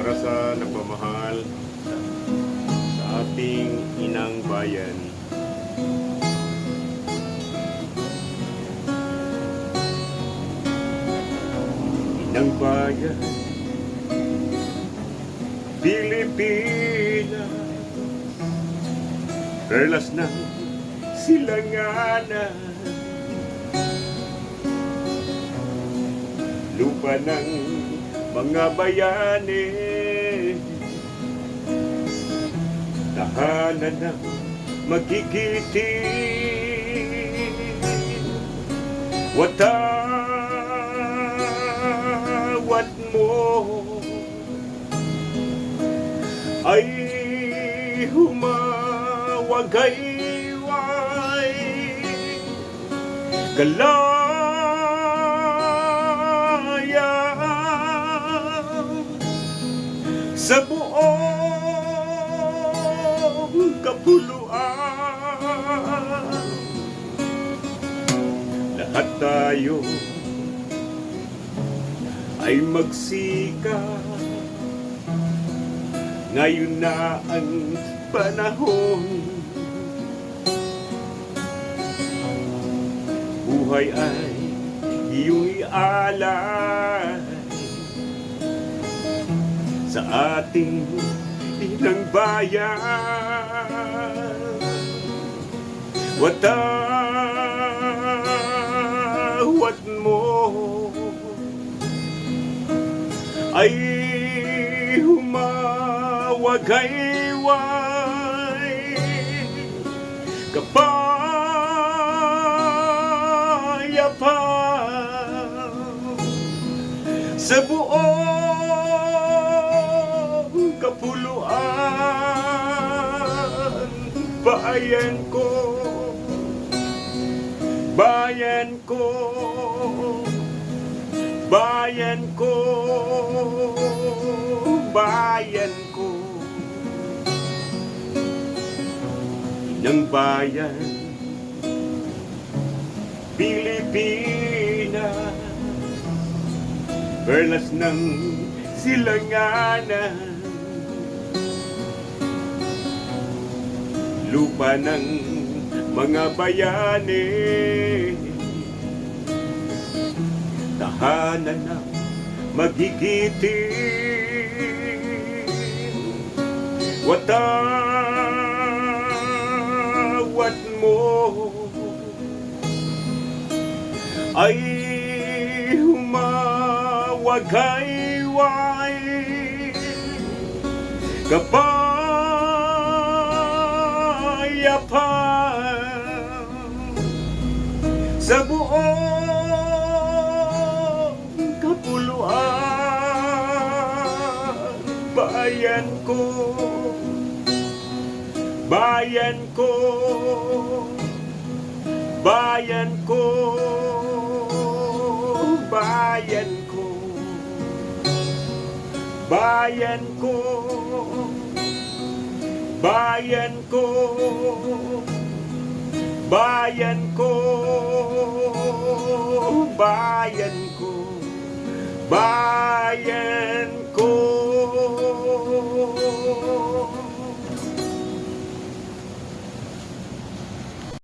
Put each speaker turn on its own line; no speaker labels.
para sa nagmamahal sa ating inang bayan. Inang bayan, Pilipinas, perlas ng silanganan, lupa ng mga bayani, tahanan ng magkikiti, watawat mo. Ay humawagayway kalaya sa buong kapuluan. Lahat tayo ay magsika. Ngayon na ang panahon. Buhay ay iyong ialay Sa ating inang bayan. Watawat mo ay humawagayway kapayapaan. Sa buong bayan ko. Bayan ko. Bayan ko. Bayan ko. Ng bayan. Pilipinas. Perlas ng silanganan Lupa ng mga bayani. Tahanan ng magigiting Watawat mo ay humawagayway kapayapaan sa buong kapuluan bayan ko bayan ko bayan ko bayan ko bayan ko bayan ko. Bayan ko. Bayan ko. Bayan